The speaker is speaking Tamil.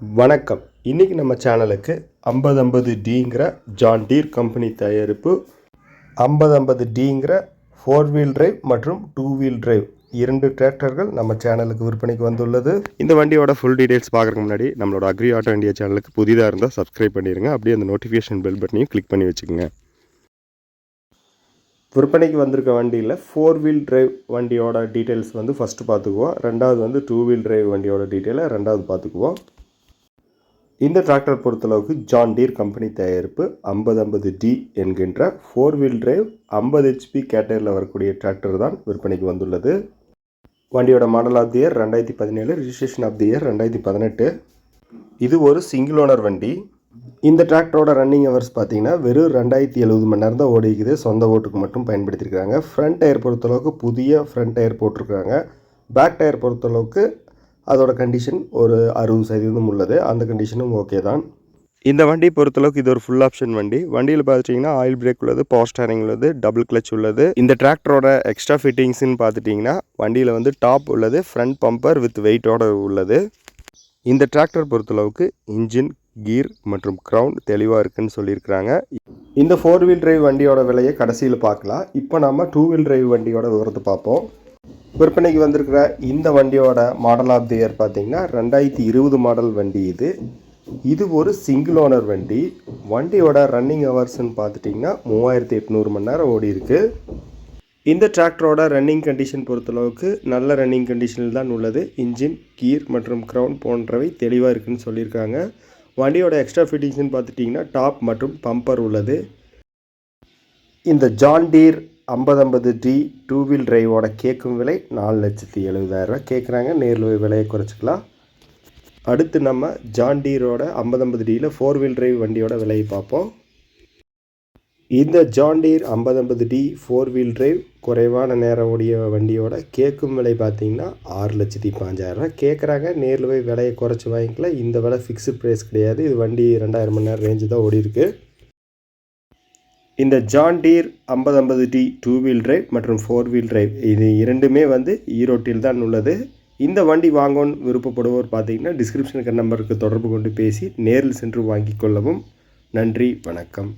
வணக்கம். இன்றைக்கி நம்ம சேனலுக்கு ஐம்பது ஐம்பது டிங்கிற ஜான் டீர் கம்பெனி தயாரிப்பு ஐம்பது ஐம்பது டிங்கிற ஃபோர் வீல் டிரைவ் மற்றும் டூ வீல் டிரைவ் இரண்டு டிராக்டர்கள் நம்ம சேனலுக்கு விற்பனைக்கு வந்துள்ளது. இந்த வண்டியோட ஃபுல் டீடைல்ஸ் பார்க்குறதுக்கு முன்னாடி நம்மளோட அக்ரி ஆட்டோ இந்தியா சேனலுக்கு புதிதாக இருந்தால் சப்ஸ்கிரைப் பண்ணிடுங்க அப்படியே அந்த நோட்டிஃபிகேஷன் பெல் பட்டனையும் கிளிக் பண்ணி வச்சுக்கோங்க. விற்பனைக்கு வந்திருக்க வண்டியில் ஃபோர் வீல் டிரைவ் வண்டியோட டீட்டெயில்ஸ் வந்து ஃபஸ்ட்டு பார்த்துக்குவோம். ரெண்டாவது வந்து டூ வீல் டிரைவ் வண்டியோட டீட்டெயிலை ரெண்டாவது பார்த்துக்குவோம். இந்த டிராக்டர் பொறுத்தளவுக்கு ஜான் டீர் கம்பெனி தயாரிப்பு ஐம்பது ஐம்பது டி என்கின்ற ஃபோர் வீல் டிரைவ் ஐம்பது ஹெச்பி கேட்டரியில் வரக்கூடிய டிராக்டர் தான் விற்பனைக்கு வந்துள்ளது. வண்டியோட மாடல் ஆஃப் தி இயர் ரெண்டாயிரத்தி பதினேழு ரிஜிஸ்ட்ரேஷன் ஆஃப் தி இயர் ரெண்டாயிரத்தி பதினெட்டு. இது ஒரு சிங்கிள் ஓனர் வண்டி. இந்த டிராக்டரோட ரன்னிங் ஹவர்ஸ் பார்த்தீங்கன்னா வெறும் ரெண்டாயிரத்தி எழுபது மணி நேரம் தான் ஓடிக்குது. சொந்த ஓட்டுக்கு மட்டும் பயன்படுத்தியிருக்காங்க ஃப்ரண்ட் டயர் பொறுத்தளவுக்கு புதிய ஃப்ரண்ட் டயர் போட்டிருக்காங்க பேக் டயர் பொறுத்தளவுக்கு அதோட கண்டிஷன் ஒரு அறுபது சதவீதம் உள்ளது. அந்த கண்டிஷனும் ஓகே தான். இந்த வண்டி பொறுத்தளவுக்கு இது ஒரு ஃபுல் ஆப்ஷன் வண்டி. வண்டியில் பார்த்துட்டிங்கன்னா ஆயில் பிரேக் உள்ளது பவர் ஸ்டேரிங் உள்ளது டபுள் கிளச் உள்ளது. இந்த டிராக்டரோட எக்ஸ்ட்ரா ஃபிட்டிங்ஸ்னு பார்த்துட்டிங்கன்னா வண்டியில் வந்து டாப் உள்ளது ஃப்ரண்ட் பம்பர் வித் வெயிட்டோட உள்ளது. இந்த டிராக்டர் பொறுத்தளவுக்கு இன்ஜின் கீர் மற்றும் க்ரௌண்ட் தெளிவாக இருக்குன்னு சொல்லியிருக்கிறாங்க. இந்த ஃபோர் வீல் டிரைவ் வண்டியோட விலையை கடைசியில் பார்க்கலாம். இப்போ நம்ம டூ வீல் டிரைவ் வண்டியோட விவரத்தை பார்ப்போம். விற்பனைக்கு வந்திருக்கிற இந்த வண்டியோட மாடல் ஆஃப் தி இயர் பார்த்தீங்கன்னா ரெண்டாயிரத்தி இருபது மாடல் வண்டி இது. இது ஒரு சிங்கிள் ஓனர் வண்டி. வண்டியோட ரன்னிங் ஹவர்ஸ்ன்னு பார்த்துட்டிங்கன்னா மூவாயிரத்தி எட்நூறு மணி நேரம் ஓடி இருக்கு. இந்த டிராக்டரோட ரன்னிங் கண்டிஷன் பொறுத்தளவுக்கு நல்ல ரன்னிங் கண்டிஷனில் தான் உள்ளது. இன்ஜின் கீர் மற்றும் க்ரௌண்ட் போன்றவை தெளிவாக இருக்குன்னு சொல்லியிருக்காங்க. வண்டியோட எக்ஸ்ட்ரா ஃபிட்டிங்ஸ்னு பார்த்துட்டிங்கன்னா டாப் மற்றும் பம்பர் உள்ளது. இந்த ஜான் டீர் ஐம்பது ஐம்பது டி டூ வீல் டிரைவோட கேட்கும் விலை நாலு லட்சத்தி எழுபதாயிரரூவா கேட்குறாங்க நேரில் போய் விலையை குறைச்சிக்கலாம். அடுத்து நம்ம ஜான்டீரோட ஐம்பது ஐம்பது டியில் ஃபோர் வீல் டிரைவ் வண்டியோட விலையை பார்ப்போம். இந்த ஜான்டீர் ஐம்பது ஐம்பது டி ஃபோர் வீல் டிரைவ் குறைவான நேரம் உடைய வண்டியோட கேட்கும் விலை பார்த்தீங்கன்னா ஆறு லட்சத்தி பாஞ்சாயிரரூவா கேட்குறாங்க நேரில் போய் விலையை குறைச்சி வாங்கிக்கலாம். இந்த விலை ஃபிக்ஸ்டு ப்ரைஸ் கிடையாது. இது வண்டி ரெண்டாயிரம் மணி நேரம் ரேஞ்சு தான் ஓடி இருக்குது இந்த ஜான் டீர் ஐம்பது ஐம்பது டி டூ வீல் டிரைவ் மற்றும் ஃபோர் வீல் டிரைவ் இது இரண்டுமே வந்து ஈரோட்டில் தான் உள்ளது. இந்த வண்டி வாங்கணும்னு விருப்பப்படுவோர் பார்த்தீங்கன்னா டிஸ்கிரிப்ஷனுக்கு நம்பருக்கு தொடர்பு கொண்டு பேசி நேரில் சென்று வாங்கிக் கொள்ளவும். நன்றி வணக்கம்.